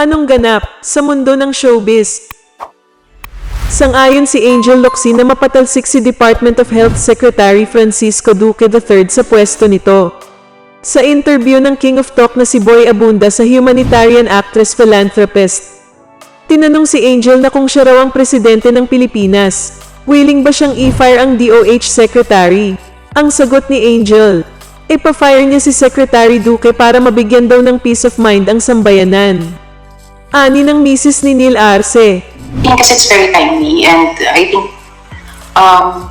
Anong ganap sa mundo ng showbiz? Sangayon si Angel Locsin na mapatalsik si Department of Health Secretary Francisco Duque III sa pwesto nito. Sa interview ng King of Talk na si Boy Abunda sa humanitarian actress philanthropist, tinanong si Angel na kung siya raw ang presidente ng Pilipinas. Willing ba siyang i-fire ang DOH secretary? Ang sagot ni Angel, ipa-fire niya si Secretary Duque para mabigyan daw ng peace of mind ang sambayanan. Ani ng misis ni Neil Arce, I think it's very timely and I think um,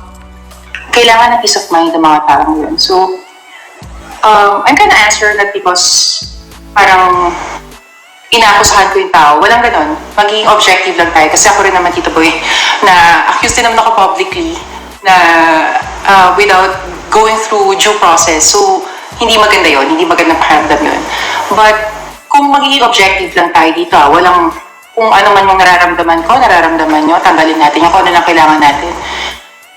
kailangan ng peace of mind ng mga taong yun. So, um, I'm gonna answer that because parang inaakusahan ko yung tao. Walang ganon. Maging objective lang tayo. Kasi ako rin naman, Tito Boy, na accused din naman ako publicly na uh, without going through due process. So, hindi maganda yon Hindi magandang pakiramdam yun. But, kung magiging objective lang tayo dito, ah, walang kung ano man yung nararamdaman ko, nararamdaman nyo, tanggalin natin yung kung ano lang kailangan natin.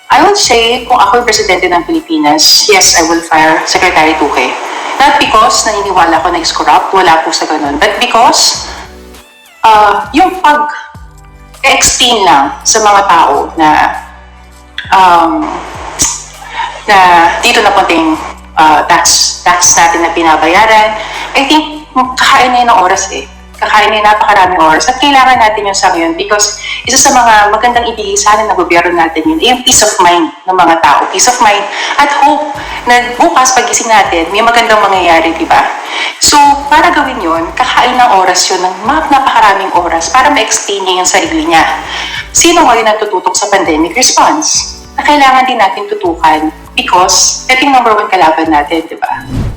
I would say, kung ako yung presidente ng Pilipinas, yes, I will fire Secretary Duque. Not because naniniwala ko na is corrupt, wala po sa ganun. But because, uh, yung pag explain lang sa mga tao na um, na dito na punting uh, tax, tax natin na pinabayaran, I think kakain na yun ng oras eh. Kakain na yun napakaraming oras. At kailangan natin yung sa ngayon because isa sa mga magandang ibigay sana ng gobyerno natin yun, yung peace of mind ng mga tao. Peace of mind at hope na bukas pagising natin, may magandang mangyayari, di ba? So, para gawin yun, kakain ng oras yun, ng napakaraming oras para ma-explain niya yung sarili niya. Sino ngayon ang tututok sa pandemic response? Na kailangan din natin tutukan because ito yung number one kalaban natin, di ba?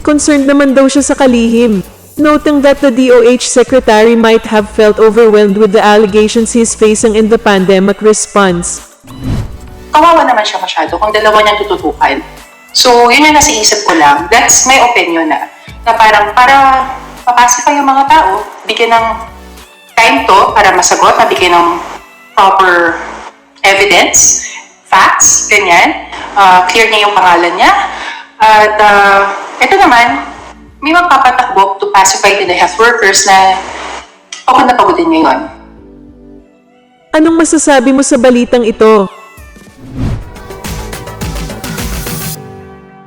concerned naman daw siya sa kalihim. Noting that the DOH secretary might have felt overwhelmed with the allegations he's facing in the pandemic response. kawawa naman siya masyado kung dalawa niyang tututukan. So, yun yung nasa isip ko lang. That's my opinion na. Na parang para mapacify yung mga tao, bigyan ng time to para masagot, mabigyan ng proper evidence, facts, ganyan. Uh, clear niya yung pangalan niya. At uh, ito naman, may magpapatakbo to pacify to the health workers na pagod na pagod din ngayon. Anong masasabi mo sa balitang ito?